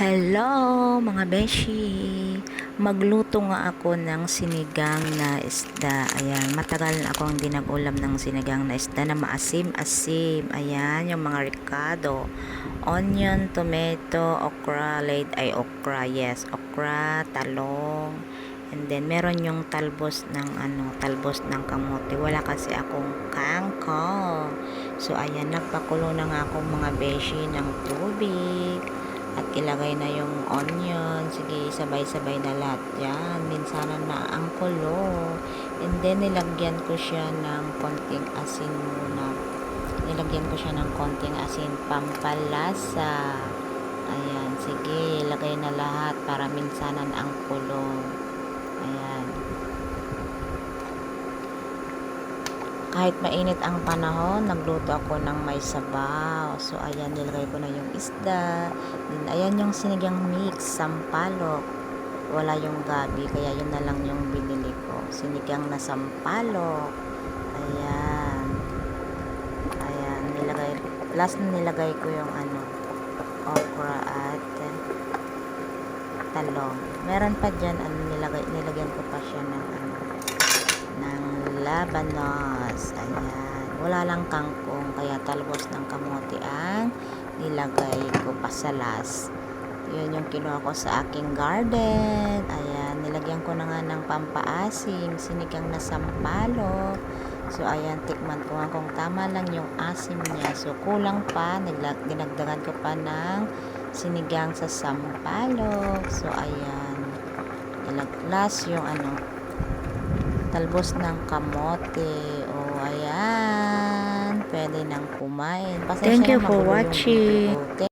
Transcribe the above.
Hello mga beshi! Magluto nga ako ng sinigang na isda. Ayan, matagal na akong hindi nag-ulam ng sinigang na isda na maasim-asim. Ayan, yung mga ricado. Onion, tomato, okra, late ay okra, yes, okra, talong. And then, meron yung talbos ng ano, talbos ng kamote. Wala kasi akong kangkong. So, ayan, nagpakulo na nga akong mga beshi ng tubig ilagay na yung onion. Sige, sabay-sabay na lahat yan. Minsanan na ang kulo. And then, nilagyan ko siya ng konting asin muna. Nilagyan ko siya ng konting asin pampalasa. Ayan, sige, ilagay na lahat para minsanan ang kulo. Ayan. Kahit mainit ang panahon, nagluto ako ng may sabaw. So, ayan, nilagay ko na yung isda. Then, ayan yung sinigang mix, sampalok. Wala yung gabi, kaya yun na lang yung binili ko. Sinigang na sampalok. Ayan. Ayan, nilagay, last na nilagay ko yung ano, okra at talong. Meron pa dyan, ano, nilagay, nilagyan ko pa siya ng labanos. Ayan. Wala lang kangkong, kaya talbos ng kamote ang nilagay ko pa sa last. Yun yung kinuha ko sa aking garden. Ayan, nilagyan ko na nga ng pampaasim, sinigang na sampalo. So, ayan, tikman ko nga kung tama lang yung asim niya. So, kulang pa, dinagdagan ko pa ng sinigang sa sampalo. So, ayan. Last yung ano, talbos ng kamote. O, ayan. Pwede nang kumain. Pasensya Thank you for watching. video.